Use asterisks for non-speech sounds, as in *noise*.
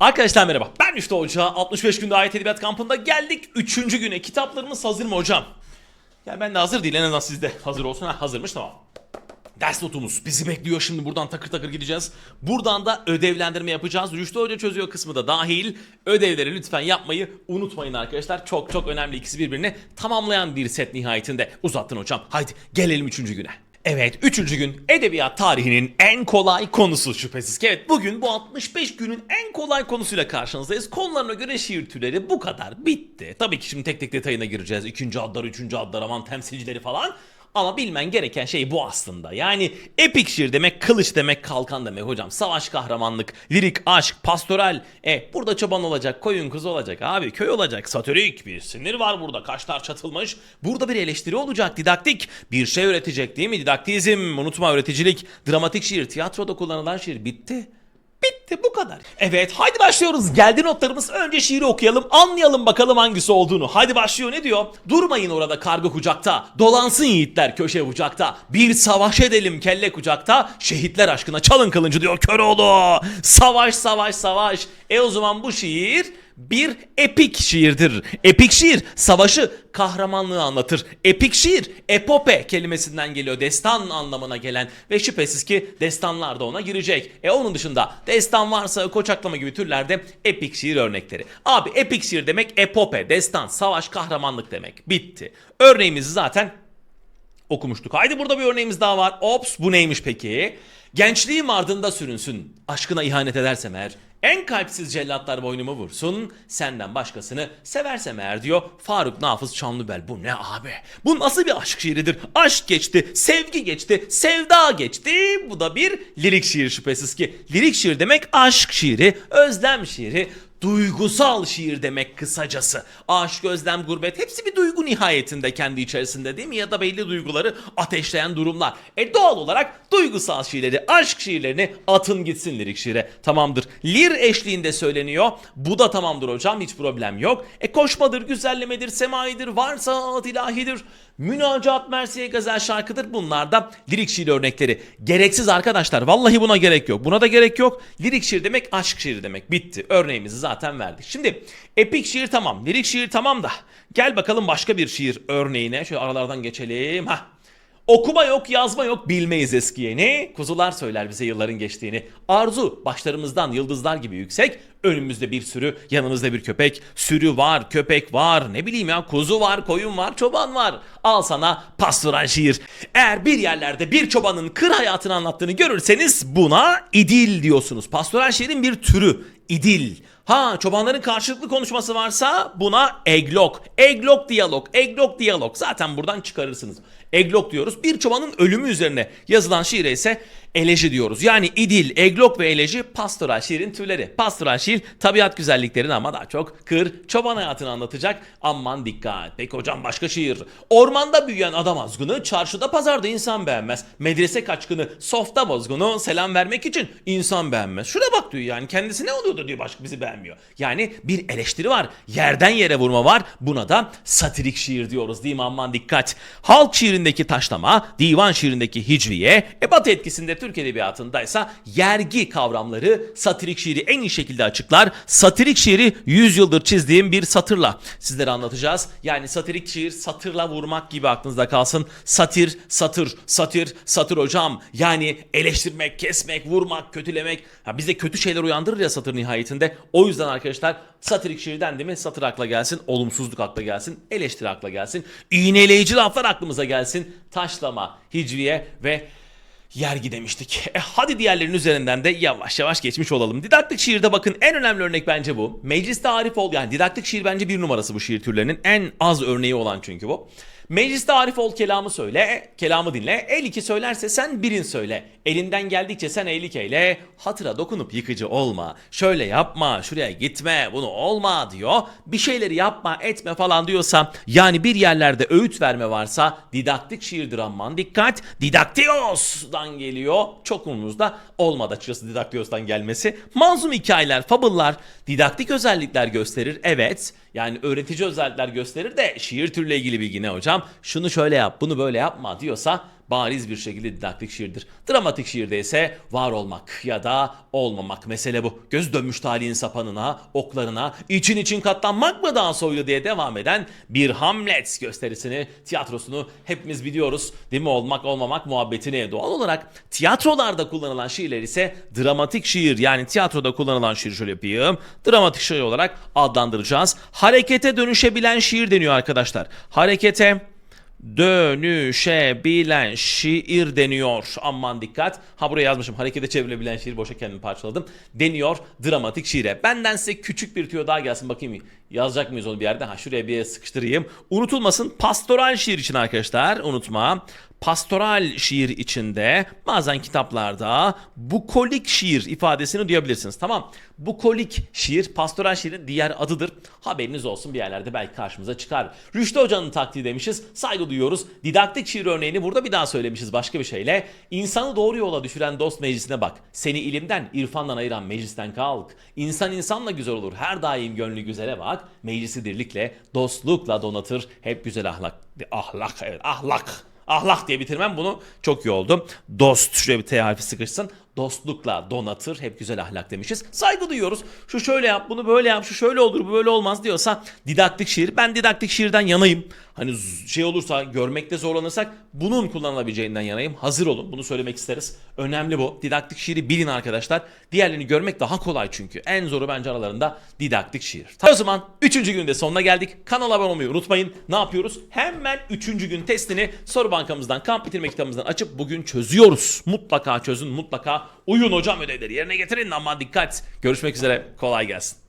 Arkadaşlar merhaba. Ben Müftü Hoca. 65 günde ayet edebiyat kampında geldik. 3. güne. Kitaplarımız hazır mı hocam? Ya ben de hazır değil. En azından siz de hazır olsun. Ha, hazırmış tamam. Ders notumuz bizi bekliyor şimdi buradan takır takır gideceğiz. Buradan da ödevlendirme yapacağız. Rüştü Hoca çözüyor kısmı da dahil. Ödevleri lütfen yapmayı unutmayın arkadaşlar. Çok çok önemli ikisi birbirini tamamlayan bir set nihayetinde. Uzattın hocam. Haydi gelelim 3. güne. Evet 3. gün edebiyat tarihinin en kolay konusu şüphesiz ki. Evet bugün bu 65 günün en kolay konusuyla karşınızdayız. Konularına göre şiir türleri bu kadar bitti. Tabii ki şimdi tek tek detayına gireceğiz. İkinci adlar, üçüncü adlar, aman temsilcileri falan. Ama bilmen gereken şey bu aslında. Yani epik şiir demek, kılıç demek, kalkan demek hocam. Savaş kahramanlık, lirik, aşk, pastoral. E burada çoban olacak, koyun kuzu olacak abi, köy olacak. Satirik bir sinir var burada, kaşlar çatılmış. Burada bir eleştiri olacak, didaktik. Bir şey öğretecek değil mi? Didaktizm, unutma öğreticilik, dramatik şiir, tiyatroda kullanılan şiir bitti. Bitti bu kadar. Evet haydi başlıyoruz. Geldi notlarımız. Önce şiiri okuyalım. Anlayalım bakalım hangisi olduğunu. Haydi başlıyor ne diyor? Durmayın orada karga kucakta. Dolansın yiğitler köşe bucakta. Bir savaş edelim kelle kucakta. Şehitler aşkına çalın kılıncı diyor Köroğlu. Savaş savaş savaş. E o zaman bu şiir bir epik şiirdir. Epik şiir savaşı, kahramanlığı anlatır. Epik şiir epope kelimesinden geliyor. Destan anlamına gelen ve şüphesiz ki destanlar da ona girecek. E onun dışında destan varsa koçaklama gibi türlerde epik şiir örnekleri. Abi epik şiir demek epope, destan, savaş, kahramanlık demek. Bitti. Örneğimizi zaten okumuştuk. Haydi burada bir örneğimiz daha var. Ops bu neymiş peki? Gençliğim ardında sürünsün. Aşkına ihanet edersem eğer. En kalpsiz cellatlar boynumu vursun. Senden başkasını seversem eğer diyor. Faruk Nafız Çamlıbel. Bu ne abi? Bu nasıl bir aşk şiiridir? Aşk geçti, sevgi geçti, sevda geçti. Bu da bir lirik şiir şüphesiz ki. Lirik şiir demek aşk şiiri, özlem şiiri, duygusal şiir demek kısacası. Aşk, özlem, gurbet hepsi bir duygu nihayetinde kendi içerisinde değil mi? Ya da belli duyguları ateşleyen durumlar. E doğal olarak duygusal şiirleri, aşk şiirlerini atın gitsin lirik şiire. Tamamdır. Lir eşliğinde söyleniyor. Bu da tamamdır hocam hiç problem yok. E koşmadır, güzellemedir, semaidir, varsa ad ilahidir. Münacat, Mersiye, Gazel şarkıdır. Bunlar da lirik şiir örnekleri. Gereksiz arkadaşlar. Vallahi buna gerek yok. Buna da gerek yok. Lirik şiir demek aşk şiiri demek. Bitti. Örneğimizi zaten verdik. Şimdi epik şiir tamam. Lirik şiir tamam da. Gel bakalım başka bir şiir örneğine. Şöyle aralardan geçelim. Hah. Okuma yok, yazma yok, bilmeyiz eski yeni. Kuzular söyler bize yılların geçtiğini. Arzu başlarımızdan yıldızlar gibi yüksek. Önümüzde bir sürü, yanımızda bir köpek. Sürü var, köpek var, ne bileyim ya kuzu var, koyun var, çoban var. Al sana pastoral şiir. Eğer bir yerlerde bir çobanın kır hayatını anlattığını görürseniz buna idil diyorsunuz. Pastoral şiirin bir türü. İdil. Ha çobanların karşılıklı konuşması varsa buna eglok. Eglok diyalog. Eglok diyalog. Zaten buradan çıkarırsınız. Eglok diyoruz. Bir çobanın ölümü üzerine yazılan şiire ise eleji diyoruz. Yani idil, eglok ve eleji pastoral şiirin türleri. Pastoral şiir tabiat güzelliklerini ama daha çok kır, çoban hayatını anlatacak. Aman dikkat. Peki hocam başka şiir. Ormanda büyüyen adam azgını, çarşıda pazarda insan beğenmez. Medrese kaçkını, softa bozgunu selam vermek için insan beğenmez. Şuna bak diyor yani kendisi ne oluyordu diyor başka bizi beğenmiyor. Yani bir eleştiri var. Yerden yere vurma var. Buna da satirik şiir diyoruz değil mi aman dikkat. Halk şiirindeki taşlama, divan şiirindeki hicriye, ebat etkisinde Türk edebiyatındaysa yergi kavramları satirik şiiri en iyi şekilde açıklar. Satirik şiiri 100 yıldır çizdiğim bir satırla sizlere anlatacağız. Yani satirik şiir satırla vurmak gibi aklınızda kalsın. Satir, satır, satir, satır hocam. Yani eleştirmek, kesmek, vurmak, kötülemek. Ha bize kötü şeyler uyandırır ya satır nihayetinde. O yüzden arkadaşlar satirik şiir dendi mi satır akla gelsin, olumsuzluk akla gelsin, eleştiri akla gelsin, iğneleyici laflar aklımıza gelsin. Taşlama, hicriye ve yergi demiştik. *laughs* E hadi diğerlerinin üzerinden de yavaş yavaş geçmiş olalım. Didaktik şiirde bakın en önemli örnek bence bu. Mecliste Arif ol yani didaktik şiir bence bir numarası bu şiir türlerinin. En az örneği olan çünkü bu. Mecliste Arif ol kelamı söyle, kelamı dinle. El iki söylerse sen birin söyle. Elinden geldikçe sen eylik eyle. Hatıra dokunup yıkıcı olma. Şöyle yapma, şuraya gitme, bunu olma diyor. Bir şeyleri yapma, etme falan diyorsa yani bir yerlerde öğüt verme varsa didaktik şiirdir aman dikkat. Didaktios'dan geliyor. Çok umurumuzda olmadı açıkçası didaktios'tan gelmesi. Manzum hikayeler, fabıllar didaktik özellikler gösterir. Evet. Yani öğretici özellikler gösterir de şiir türüyle ilgili bilgi ne hocam? Şunu şöyle yap, bunu böyle yapma diyorsa bariz bir şekilde didaktik şiirdir. Dramatik şiirde ise var olmak ya da olmamak mesele bu. Göz dönmüş talihin sapanına, oklarına, için için katlanmak mı daha soylu diye devam eden bir Hamlet gösterisini, tiyatrosunu hepimiz biliyoruz. Değil mi? Olmak olmamak muhabbetini doğal olarak tiyatrolarda kullanılan şiirler ise dramatik şiir yani tiyatroda kullanılan şiir şöyle yapayım. Dramatik şiir olarak adlandıracağız. Harekete dönüşebilen şiir deniyor arkadaşlar. Harekete dönüşebilen şiir deniyor. Aman dikkat. Ha buraya yazmışım. Harekete çevrilebilen şiir boşa kendimi parçaladım. Deniyor dramatik şiire. Benden size küçük bir tüyo daha gelsin. Bakayım yazacak mıyız onu bir yerde? Ha şuraya bir sıkıştırayım. Unutulmasın pastoral şiir için arkadaşlar. Unutma. Pastoral şiir içinde bazen kitaplarda bukolik şiir ifadesini duyabilirsiniz. Tamam. Bukolik şiir pastoral şiirin diğer adıdır. Haberiniz olsun bir yerlerde belki karşımıza çıkar. Rüştü Hoca'nın taktiği demişiz. Saygı duyuyoruz. Didaktik şiir örneğini burada bir daha söylemişiz başka bir şeyle. İnsanı doğru yola düşüren dost meclisine bak. Seni ilimden, irfandan ayıran meclisten kalk. İnsan insanla güzel olur. Her daim gönlü güzele bak. Meclisi dirlikle, dostlukla donatır. Hep güzel ahlak. Ahlak evet ahlak. Ahlak diye bitirmem bunu çok iyi oldu. Dost şuraya bir T harfi sıkışsın. Dostlukla donatır. Hep güzel ahlak demişiz. Saygı duyuyoruz. Şu şöyle yap, bunu böyle yap, şu şöyle olur, bu böyle olmaz diyorsa didaktik şiir. Ben didaktik şiirden yanayım. Hani şey olursa, görmekte zorlanırsak bunun kullanılabileceğinden yanayım. Hazır olun. Bunu söylemek isteriz. Önemli bu. Didaktik şiiri bilin arkadaşlar. Diğerlerini görmek daha kolay çünkü. En zoru bence aralarında didaktik şiir. O zaman 3. günün de sonuna geldik. Kanala abone olmayı unutmayın. Ne yapıyoruz? Hemen 3. gün testini soru bankamızdan, kamp bitirme kitabımızdan açıp bugün çözüyoruz. Mutlaka çözün, mutlaka uyun hocam ödevleri yerine getirin. Ama dikkat. Görüşmek üzere. Kolay gelsin.